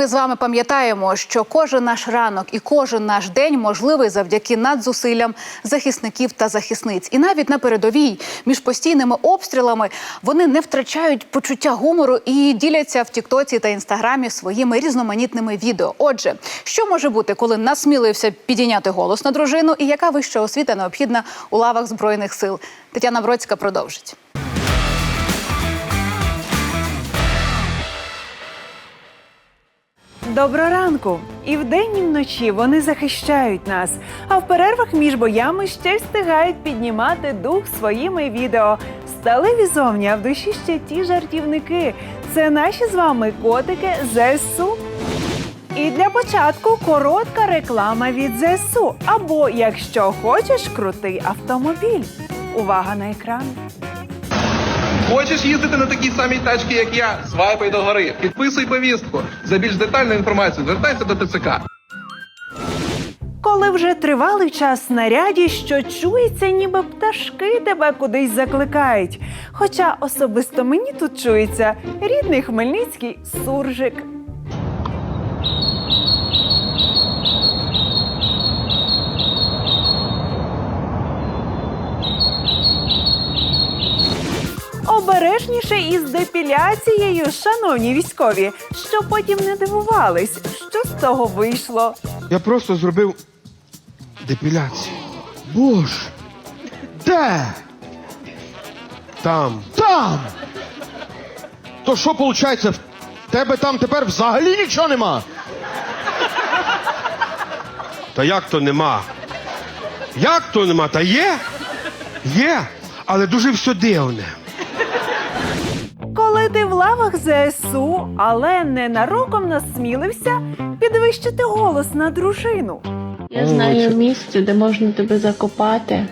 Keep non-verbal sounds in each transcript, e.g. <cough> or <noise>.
Ми з вами пам'ятаємо, що кожен наш ранок і кожен наш день можливий завдяки надзусиллям захисників та захисниць. І навіть на передовій між постійними обстрілами вони не втрачають почуття гумору і діляться в Тіктоці та Інстаграмі своїми різноманітними відео. Отже, що може бути, коли насмілився підійняти голос на дружину, і яка вища освіта необхідна у лавах збройних сил? Тетяна Бродська продовжить. Доброго ранку! І вдень, і вночі вони захищають нас. А в перервах між боями ще встигають піднімати дух своїми відео. Сталеві зовні, а в душі ще ті жартівники. Це наші з вами котики ЗСУ. І для початку коротка реклама від ЗСУ. Або, якщо хочеш, крутий автомобіль. Увага на екран. Хочеш їздити на такій самій тачці, як я? Свайпай догори. Підписуй повістку. За більш детальну інформацію звертайся до ТЦК. Коли вже тривалий час наряді, що чується, ніби пташки тебе кудись закликають. Хоча особисто мені тут чується рідний хмельницький суржик. Обережніше із депіляцією, шановні військові, щоб потім не дивувались, що з того вийшло. Я просто зробив депіляцію. Боже. Де? Там. Там. То що виходить? В тебе там тепер взагалі нічого нема? Та як то нема? Як то нема? Та є? Є, але дуже все дивне. Коли в лавах ЗСУ, але ненароком насмілився підвищити голос на дружину. Я знаю місце, де можна тебе закопати,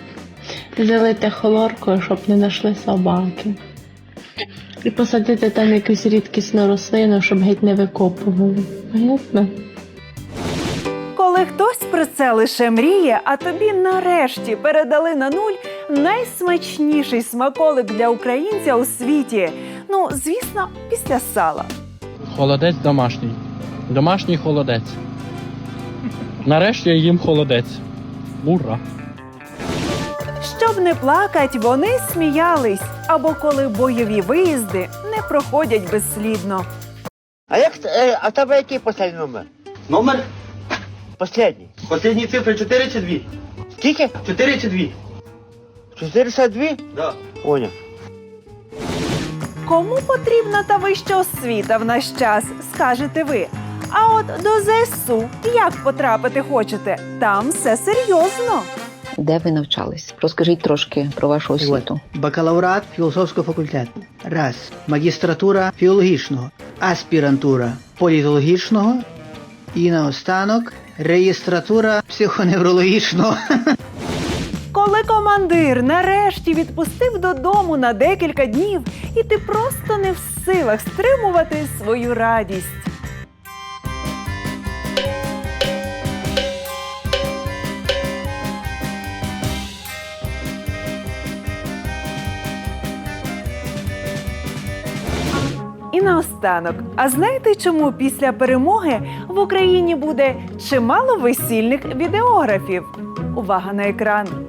залити хлоркою, щоб не знайшли собаки. І посадити там якусь рідкісну рослину, щоб геть не викопували. Понятно? Коли хтось про це лише мріє, а тобі нарешті передали на нуль найсмачніший смаколик для українця у світі. Ну, звісно, після сала. Холодець домашній. Домашній холодець. Нарешті я їм холодець. Ура! Щоб не плакать, вони сміялись. Або коли бойові виїзди не проходять безслідно. А як е, а в тебе який останній номер? Номер Последній. останні цифри 4 чи 2? Скільки? 4 чи 2? 402? Да. Поняв. Кому потрібна та вища освіта в наш час, скажете ви. А от до ЗСУ як потрапити хочете? Там все серйозно. Де ви навчались? Розкажіть трошки про вашу освіту. Бакалаврат філософського факультету. Раз. Магістратура філологічного, аспірантура політологічного і наостанок реєстратура психоневрологічного. <laughs> Коли командир нарешті відпустив додому на декілька днів, і ти просто не в силах стримувати свою радість. І наостанок, а знаєте, чому після перемоги в Україні буде чимало весільних відеографів? Увага на екран.